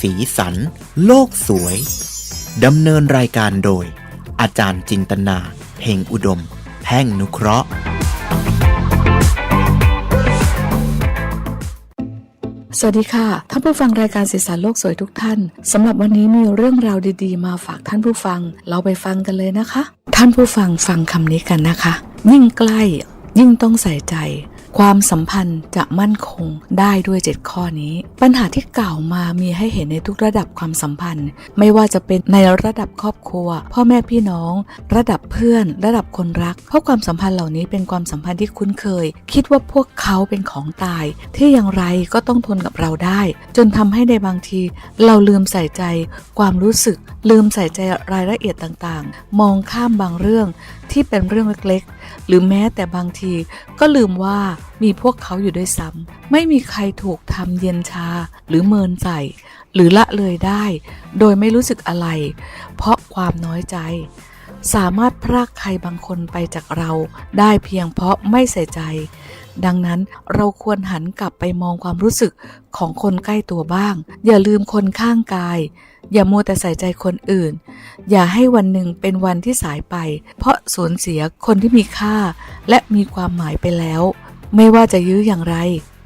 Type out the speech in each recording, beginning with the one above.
สีสัน โลกสวย ดำเนินรายการโดย อาจารย์จินตนาเพ่งอุดม แพ่งนุเคราะห์ สวัสดีค่ะ ท่านผู้ฟังรายการสีสันโลกสวยทุกท่านสำหรับวันนี้มีเรื่องราวดีๆ มาฝากท่านผู้ฟัง เราไปฟังกันเลยนะคะ ท่านผู้ฟังฟังคำนี้กันนะคะ ยิ่งใกล้ยิ่งต้องใส่ใจ ความสัมพันธ์จะมั่นคงได้ด้วยเจ็ดข้อนี้ ปัญหาที่กล่าวมามีให้เห็นในทุกระดับความสัมพันธ์ ไม่ว่าจะเป็นในระดับครอบครัว พ่อแม่พี่น้อง ระดับเพื่อน ระดับคนรัก เพราะความสัมพันธ์เหล่านี้เป็นความสัมพันธ์ที่คุ้นเคย คิดว่าพวกเขาเป็นของตาย ที่อย่างไรก็ต้องทนกับเราได้ จนทำให้ในบางที เราลืมใส่ใจ ความรู้สึก ลืมใส่ใจรายละเอียดต่างๆ มองข้ามบางเรื่องที่เป็นเรื่องเล็กๆ หรือแม้แต่บางทีก็ลืมว่ามีพวกเขาอยู่ด้วยซ้ำไม่มีใครถูกทำเย็นชาหรือเมินใส่หรือละเลยได้ โดยไม่รู้สึกอะไร เพราะความน้อยใจ สามารถพรากใครบางคนไปจากเราได้เพียงเพราะไม่ใส่ใจ ดังนั้นเราควรหันกลับไปมองความรู้สึกของคนใกล้ตัวบ้าง อย่าลืมคนข้างกาย อย่ามัวแต่ใส่ใจคนอื่น อย่าให้วันหนึ่งเป็นวันที่สายไป เพราะสูญเสียคนที่มีค่า และมีความหมายไปแล้ว ไม่ว่าจะยื้ออย่างไร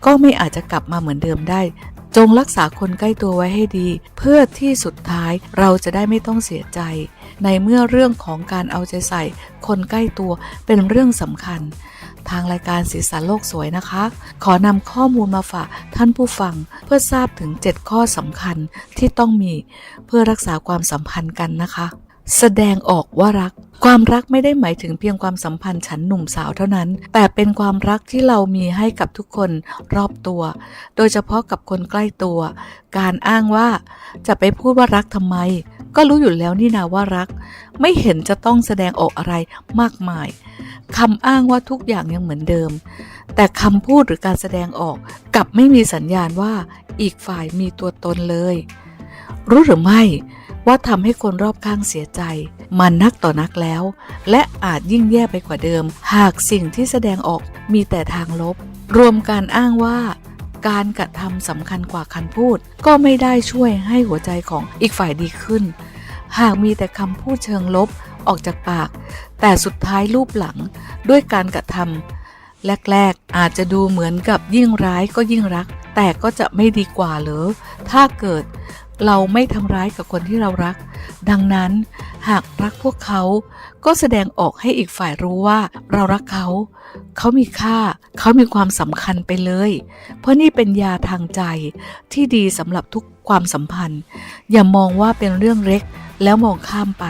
ก็ไม่อาจจะกลับมาเหมือนเดิมได้ จงรักษาคนใกล้ตัวไว้ให้ดี เพื่อที่สุดท้ายเราจะได้ไม่ต้องเสียใจ ในเมื่อเรื่องของการเอาใจใส่ คนใกล้ตัวเป็นเรื่องสำคัญ ทางรายการสีสันโลกสวยนะคะ ขอนำข้อมูลมาฝากท่านผู้ฟังเพื่อทราบถึง 7 ข้อสำคัญที่ต้องมีเพื่อรักษาความสัมพันธ์กันนะคะ แสดงออกว่ารัก ความรักไม่ได้หมายถึงเพียงความสัมพันธ์ฉันหนุ่มสาวเท่านั้น แต่เป็นความรักที่เรามีให้กับทุกคนรอบตัว โดยเฉพาะกับคนใกล้ตัว การอ้างว่าจะไปพูดว่ารักทำไม ก็รู้อยู่แล้วนี่นาว่ารัก ไม่เห็นจะต้องแสดงออกอะไรมากมายคำอ้างว่าทุกอย่างยังเหมือนเดิม แต่คำพูดหรือการแสดงออกกลับไม่มีสัญญาณว่าอีกฝ่ายมีตัวตนเลย รู้หรือไม่ว่าทำให้คนรอบข้างเสียใจ มันนักต่อนักแล้ว และอาจยิ่งแย่ไปกว่าเดิม หากสิ่งที่แสดงออกมีแต่ทางลบ รวมการอ้างว่า การกระทำสำคัญกว่าคำพูด ก็ไม่ได้ช่วยให้หัวใจของอีกฝ่ายดีขึ้น หากมีแต่คำพูดเชิงลบออกจากปาก แต่สุดท้ายรูปหลังด้วยการกระทำแรกๆ อาจจะดูเหมือนกับยิ่งร้ายก็ยิ่งรัก แต่ก็จะไม่ดีกว่าเหรอถ้าเกิด เราไม่ทำร้ายกับคนที่เรารัก ดังนั้นหากรักพวกเขาก็แสดงออกให้อีกฝ่ายรู้ว่าเรารักเขา เขามีค่า เขามีความสำคัญไปเลย เพราะนี่เป็นยาทางใจที่ดีสำหรับทุกความสัมพันธ์ อย่ามองว่าเป็นเรื่องเล็กแล้วมองข้ามไป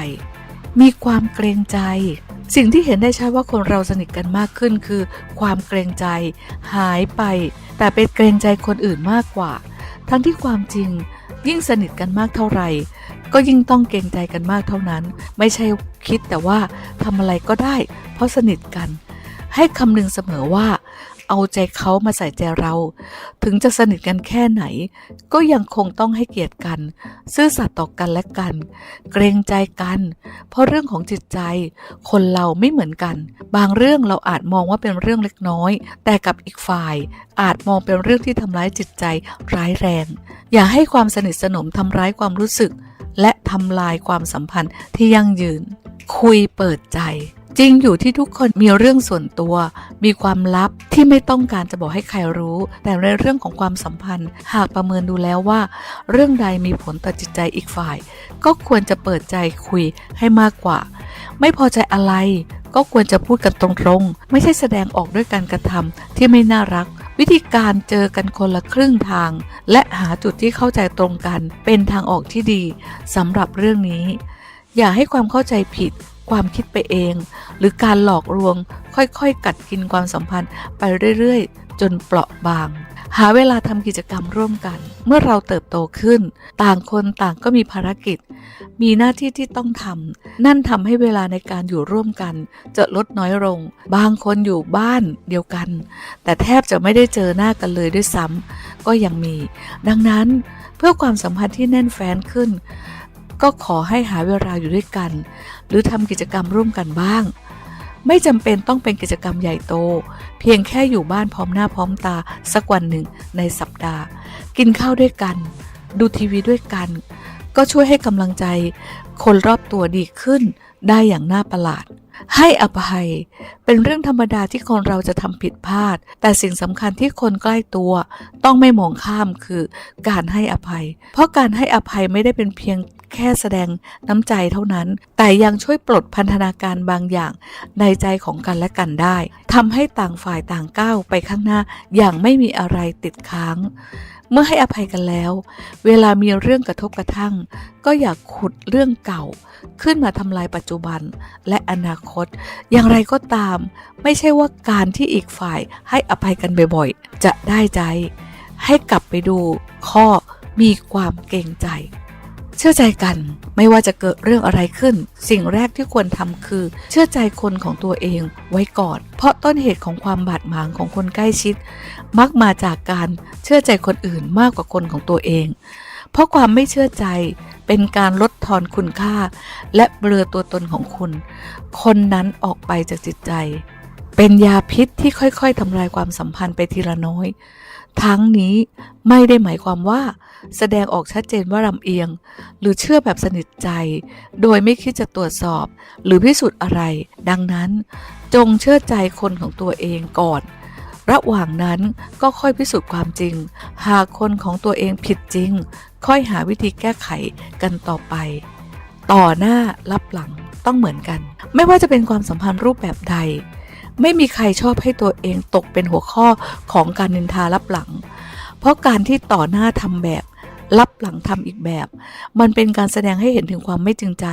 มีความเกรงใจ สิ่งที่เห็นได้ชัดว่าคนเราสนิทกันมากขึ้นคือ ความเกรงใจ หายไป แต่เป็นเกรงใจคนอื่นมากกว่า ทั้งที่ความจริง ยิ่งสนิทกันมากเท่าไหร่ ก็ยิ่งต้องเกรงใจกันมากเท่านั้น ไม่ใช่คิดแต่ว่าทำอะไรก็ได้ เพราะสนิทกัน ให้คำนึงเสมอว่า เอาใจเขามาใส่ใจเรา ถึงจะสนิทกันแค่ไหน ก็ยังคงต้องให้เกียรติกัน ซื่อสัตย์ต่อกันและกัน เกรงใจกัน เพราะเรื่องของจิตใจ คนเราไม่เหมือนกัน บางเรื่องเราอาจมองว่าเป็นเรื่องเล็กน้อย แต่กับอีกฝ่าย อาจมองเป็นเรื่องที่ทำร้ายจิตใจร้ายแรง อย่าให้ความสนิทสนมทำร้ายความรู้สึก และทำลายความสัมพันธ์ที่ยั่งยืน คุยเปิดใจ จริงอยู่ที่ทุกคนมีเรื่องส่วนตัว มีความลับที่ไม่ต้องการจะบอกให้ใครรู้ แต่ในเรื่องของความสัมพันธ์ หากประเมินดูแล้วว่า เรื่องใดมีผลต่อจิตใจอีกฝ่าย ก็ควรจะเปิดใจคุยให้มากกว่า ไม่พอใจอะไร ก็ควรจะพูดกันตรงๆ ไม่ใช่แสดงออกด้วยการกระทำที่ไม่น่ารัก วิธีการเจอกันคนละครึ่งทาง และหาจุดที่เข้าใจตรงกัน เป็นทางออกที่ดีสำหรับเรื่องนี้ อย่าให้ความเข้าใจผิด ความคิดไปเอง หรือการหลอกลวง ค่อยๆ กัดกินความสัมพันธ์ไปเรื่อยๆ จนเปราะบาง หาเวลาทำกิจกรรมร่วมกัน เมื่อเราเติบโตขึ้น ต่างคนต่างก็มีภารกิจ มีหน้าที่ที่ต้องทำนั่นทำให้เวลาในการอยู่ร่วมกัน จะลดน้อยลง บางคนอยู่บ้านเดียวกัน แต่แทบจะไม่ได้เจอหน้ากันเลยด้วยซ้ำก็ยังมี ดังนั้นเพื่อความสัมพันธ์ที่แน่นแฟ้นขึ้นก็ขอให้หาเวลาอยู่ด้วยกันหรือทำกิจกรรมร่วมกันบ้าง ไม่จำเป็นต้องเป็นกิจกรรมใหญ่โต เพียงแค่อยู่บ้านพร้อมหน้าพร้อมตาสักวันหนึ่งในสัปดาห์ กินข้าวด้วยกัน ดูทีวีด้วยกัน ก็ช่วยให้กำลังใจคนรอบตัวดีขึ้นได้อย่างน่าประหลาด ให้อภัย เป็นเรื่องธรรมดาที่คนเราจะทำผิดพลาด แต่สิ่งสำคัญที่คนใกล้ตัว ต้องไม่มองข้ามคือ การให้อภัย เพราะการให้อภัยไม่ได้เป็นเพียง แค่แสดงน้ำใจเท่านั้น แต่ยังช่วยปลดพันธนาการบางอย่างในใจของกันและกันได้ทำให้ต่างฝ่ายต่างก้าวไปข้างหน้าอย่างไม่มีอะไรติดค้าง เมื่อให้อภัยกันแล้ว เวลามีเรื่องกระทบกระทั่ง ก็อย่าขุดเรื่องเก่า ขึ้นมาทำลายปัจจุบันและอนาคต อย่างไรก็ตาม ไม่ใช่ว่าการที่อีกฝ่ายให้อภัยกันบ่อยๆ จะได้ใจ ให้กลับไปดูข้อมีความเกรงใจ เชื่อใจกันไม่ว่าจะเกิดเรื่องอะไรขึ้น สิ่งแรกที่ควรทำคือ เชื่อใจคนของตัวเองไว้ก่อน เพราะต้นเหตุของความบาดหมางของคนใกล้ชิด มักมาจากการเชื่อใจคนอื่นมากกว่าคนของตัวเอง เพราะความไม่เชื่อใจเป็นการลดทอนคุณค่า และเบลอตัวตนของคุณ คนนั้นออกไปจากจิตใจ เป็นยาพิษที่ค่อยๆทำลายความสัมพันธ์ไปทีละน้อย ทั้งนี้ไม่ได้หมายความว่า แสดงออกชัดเจนว่าลำเอียง หรือเชื่อแบบสนิทใจ โดยไม่คิดจะตรวจสอบ หรือพิสูจน์อะไร ดังนั้น จงเชื่อใจคนของตัวเองก่อน ระหว่างนั้นก็ค่อยพิสูจน์ความจริง หากคนของตัวเองผิดจริง ค่อยหาวิธีแก้ไขกันต่อไป ต่อหน้ารับหลังต้องเหมือนกัน ไม่ว่าจะเป็นความสัมพันธ์รูปแบบใด ไม่มีใครชอบให้ตัวเองตกเป็นหัวข้อของการนินทารับหลัง เพราะการที่ต่อหน้าทำแบบ รับหลังทำอีกแบบ มันเป็นการแสดงให้เห็นถึงความไม่จริงใจ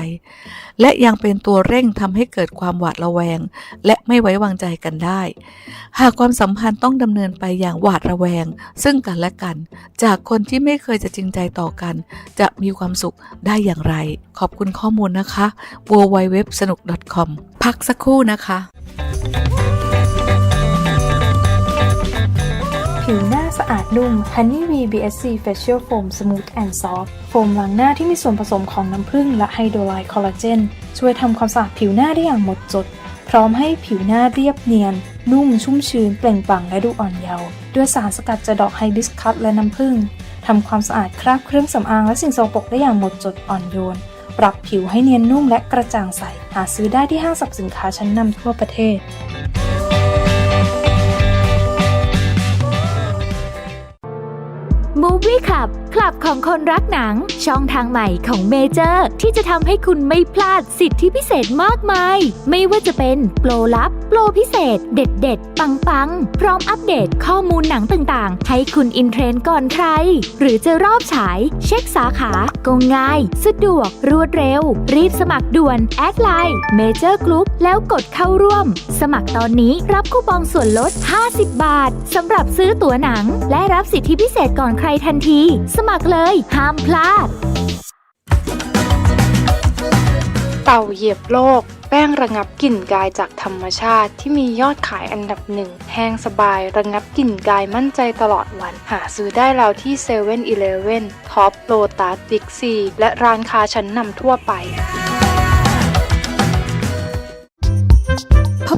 และยังเป็นตัวเร่งทำให้เกิดความหวาดระแวง และไม่ไว้วางใจกันได้ หากความสัมพันธ์ต้องดำเนินไปอย่างหวาดระแวง ซึ่งกันและกัน จากคนที่ไม่เคยจะจริงใจต่อกัน จะมีความสุขได้อย่างไร ขอบคุณข้อมูลนะคะ w w w สนุก .com พักสักครู่นะคะ ผิวหน้า อาดนุ่ม Honey V BSC Facial Foam Smooth and Soft โฟมล้างหน้าที่มีส่วนผสมของน้ำผึ้งและไฮโดรไลด์คอลลาเจน ช่วยทำความสะอาดผิวหน้าได้อย่างหมดจด พร้อมให้ผิวหน้าเรียบเนียน นุ่มชุ่มชื้น เปล่งปลั่งและดูอ่อนเยาว์ด้วยสารสกัดจากดอกไฮบิสคัสและน้ำผึ้งทำความสะอาดคราบเครื่องสำอางและสิ่งสกปรกได้อย่างหมดจดอ่อนโยน ปรับผิวให้เนียนนุ่มและกระจ่างใส หาซื้อได้ที่ห้างสรรพสินค้าชั้นนำทั่วประเทศ Movie Club คลับของคนรักหนัง ช่องทางใหม่ของเมเจอร์ ที่จะทำให้คุณไม่พลาดสิทธิพิเศษมากมาย ไม่ว่าจะเป็นโปรลับ โปรพิเศษ เด็ดเด็ดปังปังๆพร้อมอัปเดตข้อมูลหนังต่างๆ ให้คุณอินเทรนด์ก่อนใคร หรือจะรอบฉาย เช็คสาขาก็ง่าย สะดวก รวดเร็ว รีบสมัครด่วน แอดไลน์เมเจอร์กรุ๊ปแล้วกดเข้าร่วม สมัครตอนนี้รับคูปองส่วนลด 50 บาทสำหรับซื้อตั๋วหนัง และรับสิทธิพิเศษก่อนใครทันทีมัครเลย ห้ามพลาด เต่าเหยียบโลก แป้งระงับกลิ่นกายจากธรรมชาติที่มียอดขายอันดับหนึ่ง แห้งสบายระงับกลิ่นกายมั่นใจตลอดวัน หาซื้อได้แล้วที่เซเว่นอีเลฟเว่นท็อปโลตัสบิ๊กซีและร้านค้าชั้นนำทั่วไป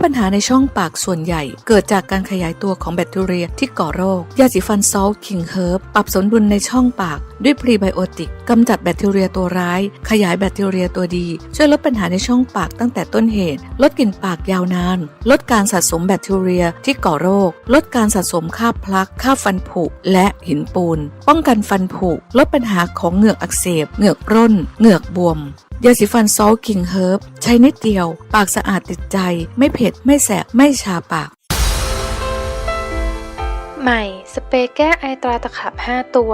ปัญหาในช่องปากส่วนใหญ่ เกิดจากการขยายตัวของแบคทีเรียที่ก่อโรค ยาสีฟันซอลคิงเฮิร์บปรับสมดุลในช่องปาก ด้วยพรีไบโอติกกำจัดแบคทีเรียตัวร้าย ขยายแบคทีเรียตัวดี ช่วยลดปัญหาในช่องปากตั้งแต่ต้นเหตุ ลดกลิ่นปากยาวนาน ลดการสะสมแบคทีเรียที่ก่อโรค ลดการสะสมคราบพลักคราบฟันผุและหินปูน ป้องกันฟันผุลดปัญหาของเหงือกอักเสบ เหงือกร่น เหงือกบวมยาสีฟันซอลคิงเฮิร์บใช้นิดเดียว ปากสะอาดติดใจ ไม่เผ็ด ไม่แสบ ไม่ชาปาก ใหม่ สเปรย์แก้ไอตราตะขับ 5 ตัว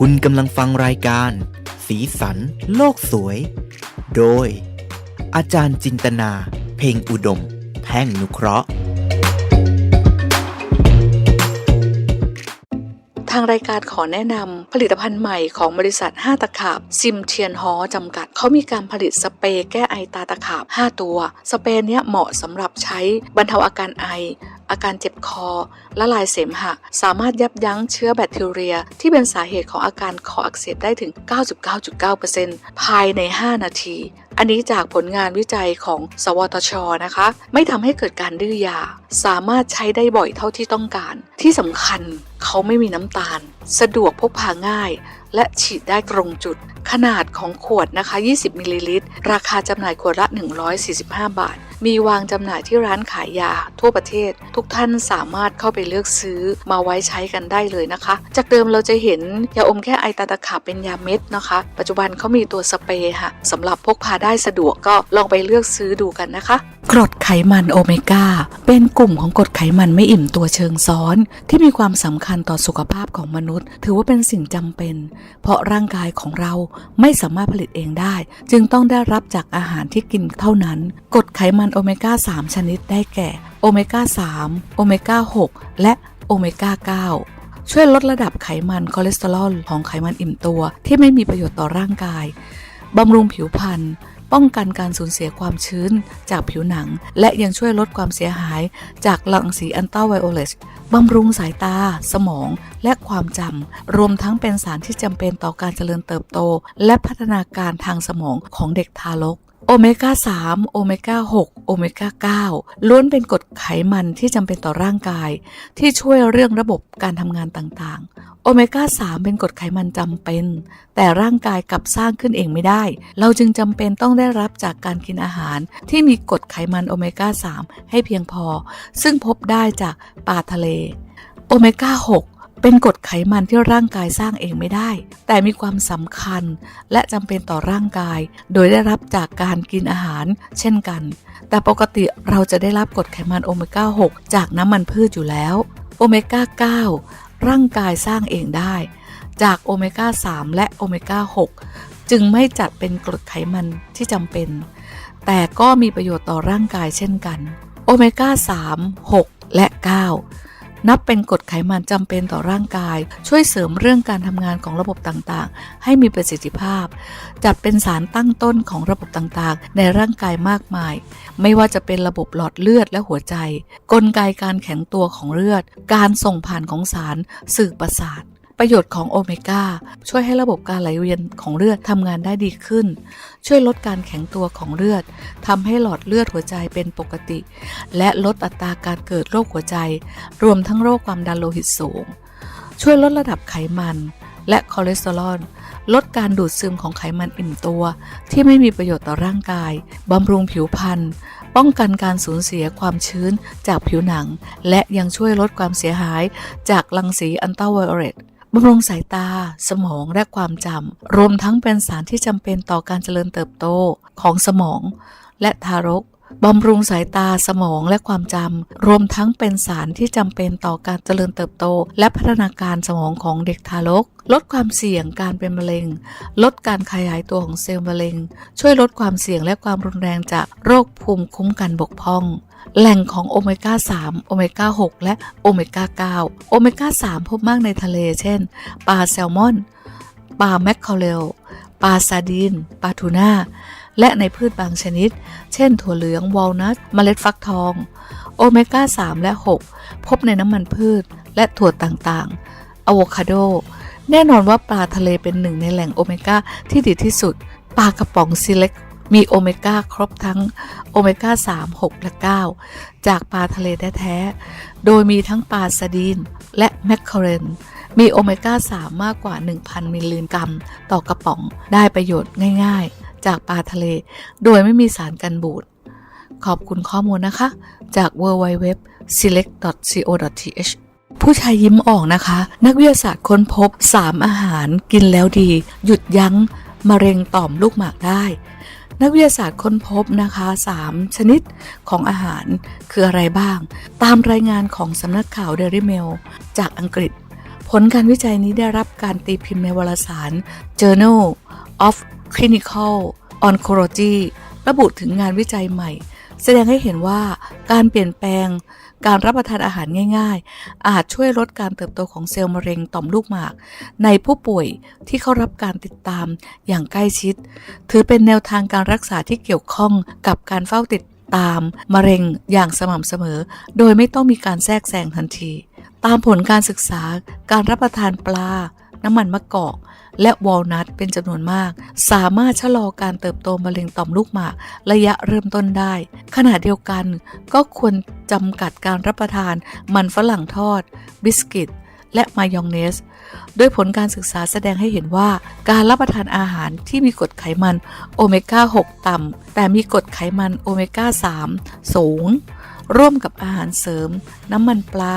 คุณกำลังฟังรายการ สีสัน โลกสวย โดย อาจารย์จินตนา เพ่งอุดม แพ่งนุเคราะห์างรายการขอแนะนำผลิตภัณฑ์ใหม่ของบริษัท 5 ตะขาบ ซิมเทียนฮอจำกัด เขามีการผลิตสเปรย์แก้ไอตาตะขาบ 5 ตัว สเปรย์เนี้ยเหมาะสำหรับใช้บรรเทาอาการไอ อาการเจ็บคอ ละลายเสมหะ สามารถยับยั้งเชื้อแบคทีเรีย ที่เป็นสาเหตุของอาการคออักเสบได้ถึง 99.9%ภายใน 5 นาที อันนี้จากผลงานวิจัยของ สวทช นะคะ ไม่ทำให้เกิดการดื้อยา สามารถใช้ได้บ่อยเท่าที่ต้องการ ที่สำคัญเขาไม่มีน้ำตาล สะดวกพกพาง่าย และฉีดได้ตรงจุด ขนาดของขวดนะคะ 20 มิลลิลิตร ราคาจำหน่ายขวดละ 145 บาท มีวางจำหน่ายที่ร้านขายยาทั่วประเทศ ทุกท่านสามารถเข้าไปเลือกซื้อมาไว้ใช้กันได้เลยนะคะ จากเดิมเราจะเห็นยาอมแค่ไอตาตะขาบเป็นยาเม็ดนะคะ ปัจจุบันเขามีตัวสเปรย์ค่ะสำหรับพกพาได้สะดวกก็ลองไปเลือกซื้อดูกันนะคะ กรดไขมันโอเมก้า เป็นกลุ่มของกรดไขมันไม่อิ่มตัวเชิงซ้อน ที่มีความสำคัญต่อสุขภาพของมนุษย์ ถือว่าเป็นสิ่งจำเป็น เพราะร่างกายของเราไม่สามารถผลิตเองได้ จึงต้องได้รับจากอาหารที่กินเท่านั้นกรดไขมันโอเมก้า 3 ชนิดได้แก่โอเมก้า 3 โอเมก้า 6 และโอเมก้า 9ช่วยลดระดับไขมันคอเลสเตอรอลของไขมันอิ่มตัวที่ไม่มีประโยชน์ต่อร่างกาย บำรุงผิวพรรณ ป้องกันการสูญเสียความชื้นจากผิวหนัง และยังช่วยลดความเสียหายจากรังสีอันต้าไวโอเลตบำรุงสายตา สมอง และความจำ รวมทั้งเป็นสารที่จำเป็นต่อการเจริญเติบโต และพัฒนาการทางสมองของเด็กทารก โอเมก้า3 โอเมก้า 6 โอเมก้า 9 ล้วนเป็นกรดไขมันที่จำเป็นต่อร่างกาย ที่ช่วยเรื่องระบบการทำงานต่างๆ โอเมก้า 3 เป็นกรดไขมันจำเป็น แต่ร่างกายกลับสร้างขึ้นเองไม่ได้ เราจึงจำเป็นต้องได้รับจากการกินอาหาร ที่มีกรดไขมันโอเมก้า 3 ให้เพียงพอ ซึ่งพบได้จากปลาทะเล โอเมก้า 6 เป็นกรดไขมันที่ร่างกายสร้างเองไม่ได้ แต่มีความสำคัญและจำเป็นต่อร่างกาย โดยได้รับจากการกินอาหาร เช่นกัน แต่ปกติเราจะได้รับกรดไขมันโอเมก้า 6 จากน้ำมันพืชอยู่แล้ว โอเมก้า 9 ร่างกายสร้างเองได้ จากโอเมก้า 3 และโอเมก้า 6 จึงไม่จัดเป็นกรดไขมันที่จำเป็น แต่ก็มีประโยชน์ต่อร่างกายเช่นกัน โอเมก้า 3 6 และ 9 นับเป็นกรดไขมันจำเป็นต่อร่างกาย ช่วยเสริมเรื่องการทำงานของระบบต่างๆ ให้มีประสิทธิภาพ จัดเป็นสารตั้งต้นของระบบต่างๆ ในร่างกายมากมาย ไม่ว่าจะเป็นระบบหลอดเลือดและหัวใจ กลไกการแข็งตัวของเลือด การส่งผ่านของสารสื่อประสาท ประโยชน์ของโอเมก้าช่วยให้ระบบการไหลเวียนของเลือดทำงานได้ดีขึ้น ช่วยลดการแข็งตัวของเลือดทำให้หลอดเลือดหัวใจเป็นปกติ และลดอัตราการเกิดโรคหัวใจ รวมทั้งโรคความดันโลหิตสูง ช่วยลดระดับไขมัน และคอเลสเตอรอลลดการดูดซึมของไขมันอิ่มตัว ที่ไม่มีประโยชน์ต่อร่างกาย บำรุงผิวพรรณ ป้องกันการสูญเสียความชื้นจากผิวหนัง และยังช่วยลดความเสียหายจากรังสีอันตราไวโอเลต บำรุงสายตา สมองและความจำ รวมทั้งเป็นสารที่จำเป็นต่อการเจริญเติบโตของสมอง และทารก บำรุงสายตาสมองและความจำ รวมทั้งเป็นสารที่จำเป็นต่อการเจริญเติบโต และพัฒนาการสมองของเด็กทารก ลดความเสี่ยงการเป็นมะเร็ง ลดการขยายตัวของเซลล์มะเร็ง ช่วยลดความเสี่ยงและความรุนแรงจากโรคภูมิคุ้มกันบกพร่อง แหล่งของโอเมก้า 3 โอเมก้า 6 และโอเมก้า 9 โอเมก้า 3 พบมากในทะเล เช่น ปลาแซลมอน ปลาแมคคาเรล ปลาซาดีนปลาทูน่า และในพืชบางชนิด เช่น ถั่วเหลือง วอลนัทเมล็ดฟักทอง โอเมก้า 3 และ 6 พบในน้ำมันพืช และถั่วต่างๆอะโวคาโด แน่นอนว่าปลาทะเลเป็นหนึ่งในแหล่งโอเมก้าที่ดีที่สุด ปลากระป๋องซีเล็กมีโอเมก้าครบทั้งโอเมก้า 3 6 และ 9 จากปลาทะเลแท้ๆ โดยมีทั้งปลาซาดีนและแมคเคอเรนมีโอเมก้า 3 มากกว่า 1,000 มิลลิกรัม ต่อกระป๋องได้ประโยชน์ง่าย ๆ จากปลาทะเล โดยไม่มีสารกันบูด ขอบคุณข้อมูลนะคะ จาก w w w select co th ผู้ชายยิ้มออกนะคะ นักวิทยาศาสตร์ค้นพบ 3 อาหารกินแล้วดี หยุดยั้งมะเร็งต่อมลูกหมากได้ นักวิทยาศาสตร์ค้นพบนะคะ 3 ชนิดของอาหารคืออะไรบ้าง ตามรายงานของสำนักข่าว Daily Mail จากอังกฤษ ผลการวิจัยนี้ได้รับการตีพิมพ์ในวารสาร Journal of Clinical Oncology ระบุถึงงานวิจัยใหม่ แสดงให้เห็นว่าการเปลี่ยนแปลงการรับประทานอาหารง่ายๆ อาจช่วยลดการเติบโตของเซลล์มะเร็งต่อมลูกหมาก ในผู้ป่วยที่เข้ารับการติดตามอย่างใกล้ชิด ถือเป็นแนวทางการรักษาที่เกี่ยวข้องกับการเฝ้าติดตามมะเร็งอย่างสม่ำเสมอ โดยไม่ต้องมีการแทรกแซงทันที ตามผลการศึกษาการรับประทานปลา น้ำมันมะกอก และวอลนัทเป็นจำนวนมาก สามารถชะลอการเติบโตมะเร็งต่อมลูกหมาก ระยะเริ่มต้นได้ ขณะเดียวกันก็ควรจำกัดการรับประทาน มันฝรั่งทอด บิสกิต และมายองเนสโดยผลการศึกษาแสดงให้เห็นว่า การรับประทานอาหารที่มีกรดไขมันโอเมก้า 6 ต่ำ แต่มีกรดไขมันโอเมก้า 3 สูง ร่วมกับอาหารเสริม น้ำมันปลา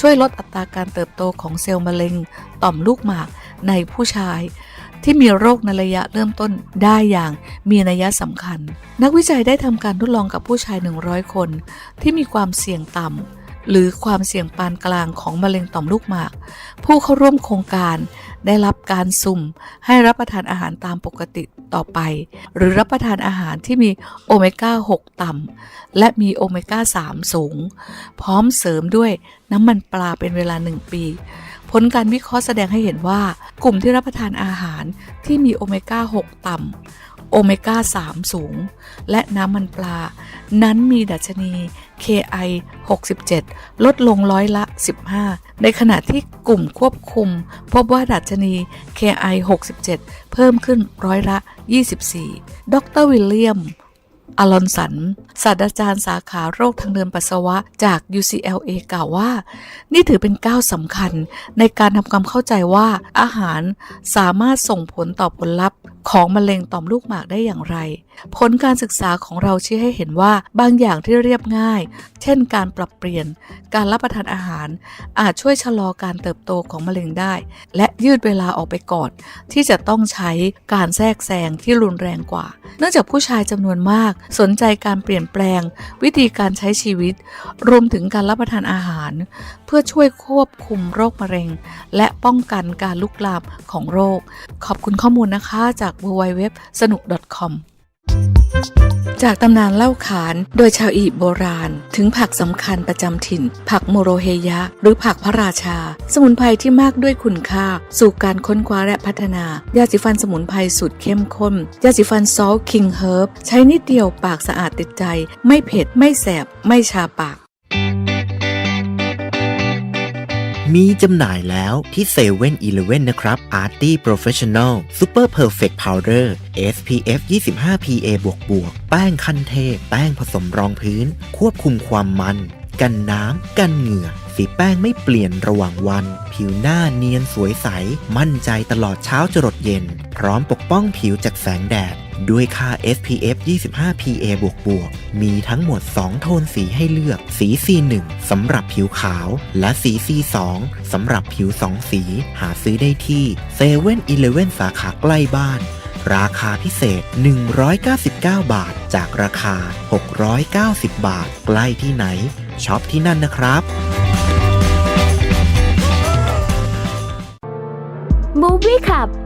ช่วยลดอัตราการเติบโตของเซลล์มะเร็ง ต่อมลูกหมาก ในผู้ชายที่มีโรคในระยะเริ่มต้นได้อย่างมีนัยสำคัญ นักวิจัยได้ทำการทดลองกับผู้ชาย 100 คน ที่มีความเสี่ยงต่ำหรือความเสี่ยงปานกลางของมะเร็งต่อมลูกหมาก ผู้เข้าร่วมโครงการได้รับการสุ่มให้รับประทานอาหารตามปกติต่อไป หรือรับประทานอาหารที่มีโอเมก้า 6 ต่ำและมีโอเมก้า 3 สูง พร้อมเสริมด้วยน้ำมันปลาเป็นเวลา 1 ปี ผลการวิเคราะห์แสดงให้เห็นว่ากลุ่มที่รับประทานอาหารที่มีโอเมก้า 6 ต่ำโอเมก้า 3 สูง และน้ำมันปลา นั้นมีดัชนี KI 67 ลดลงร้อยละ 15 ในขณะที่กลุ่มควบคุม พบว่าดัชนี KI 67 เพิ่มขึ้นร้อยละ 24 ดรวิลเลียม อลอนสัน ศาสตราจารย์สาขาโรคทางเดินปัสสาวะจาก UCLA กล่าวว่า นี่ถือเป็นก้าวสำคัญในการทำความเข้าใจว่าอาหารสามารถส่งผลต่อผลลัพธ์ ของมะเร็งต่อมลูกหมากได้อย่างไร ผลการศึกษาของเราชี้ให้เห็นว่าบางอย่างที่เรียบง่าย เช่น การปรับเปลี่ยน การรับประทานอาหาร อาจช่วยชะลอการเติบโตของมะเร็งได้ และยืดเวลาออกไปก่อนที่จะต้องใช้การแทรกแซงที่รุนแรงกว่า เนื่องจากผู้ชายจำนวนมาก สนใจการเปลี่ยนแปลง วิธีการใช้ชีวิต รวมถึงการรับประทานอาหาร เพื่อช่วยควบคุมโรคมะเร็ง และป้องกันการลุกลามของโรค ขอบคุณข้อมูลนะคะจาก w w w สนุก .com จากตำนานเล่าขานโดยชาวอียิปต์โบราณ ถึงผักสำคัญประจำถิ่น ผักโมโรเฮยะ หรือผักพระราชา สมุนไพรที่มากด้วยคุณค่า สู่การค้นคว้าและพัฒนา ยาสีฟันสมุนไพรสูตรเข้มข้น ยาสีฟันซอลคิงเฮิร์บใช้นิดเดียวปากสะอาดติดใจ ไม่เผ็ด ไม่แสบ ไม่ชาปาก มีจำหน่ายแล้วที่7 e เ e ่ e อนะครับ Arty Professional Super Perfect Powder SPF 25 PA บวกบวกแป้งคันเทพ แป้งผสมรองพื้น ควบคุมความมัน กันน้ำ กันเหงื่อ สีแป้งไม่เปลี่ยนระหว่างวัน ผิวหน้าเนียนสวยใส มั่นใจตลอดเช้าจรดเย็น พร้อมปกป้องผิวจากแสงแดด ด้วยค่า SPF 25 PA บวกบวกมีทั้งหมด 2 โทนสีให้เลือก สี C1 สำหรับผิวขาว และสี C2 สำหรับผิว 2 สี หาซื้อได้ที่7 e เ e ่ e อสาขาใกล้บ้านราคาพิเศษ 199 บาท จากราคา 690 บาท ใกล้ที่ไหน ช็อปที่นั่นนะครับ Movie Club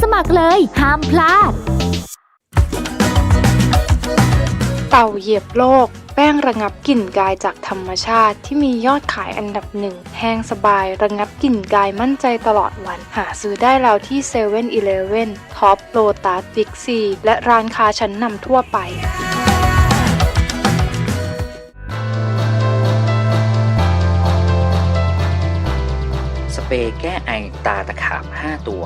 สมัครเลย ห้ามพลาด เต่าเหยียบโลก แป้งระงับกลิ่นกายจากธรรมชาติที่มียอดขายอันดับหนึ่ง แห้งสบายระงับกลิ่นกายมั่นใจตลอดวัน หาซื้อได้แล้วที่7 e เ e ่ e อท็อปโลตัสบิ๊กซีและร้านค้าชั้นนำทั่วไปสเปรย์แก้ไอตาตะขาบ 5 ตัว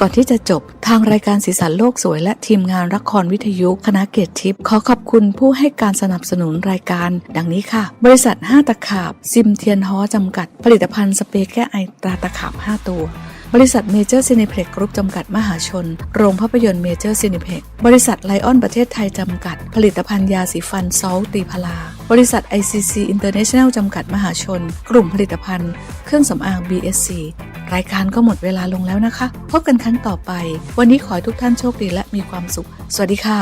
ก่อนที่จะจบ ทางรายการสีสันโลกสวย และทีมงานละครวิทยุคณะเกียรติทิพย์ขอขอบคุณผู้ให้การสนับสนุนรายการ ดังนี้ค่ะ บริษัท 5 ตะขาบ ซิมเทียนฮอจำกัด ผลิตภัณฑ์สเปรย์แก้ไอตราตะขาบ 5 ตัว บริษัทเมเจอร์ซีนิเพล็กกรุ๊ปจำกัดมหาชน โรงภาพยนตร์เมเจอร์ซีนิเพล็กบริษัทไลออนประเทศไทยจำกัด ผลิตภัณฑ์ยาสีฟันซอลตีพลา บริษัท ICC International จำกัดมหาชน กลุ่มผลิตภัณฑ์ เครื่องสำอาง BSC รายการก็หมดเวลาลงแล้วนะคะ พบกันครั้งต่อไป วันนี้ขอให้ทุกท่านโชคดีและมีความสุข สวัสดีค่ะ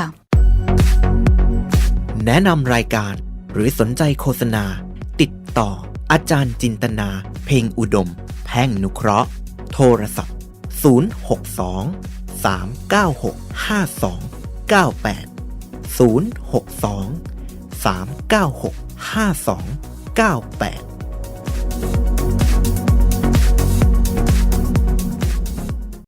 แนะนำรายการ หรือสนใจโฆษณา ติดต่อ อาจารย์จินตนา เพ่งอุดม แพ่งนุเคราะห์ โทรศัพท์ 062 396 5298 062 396 5298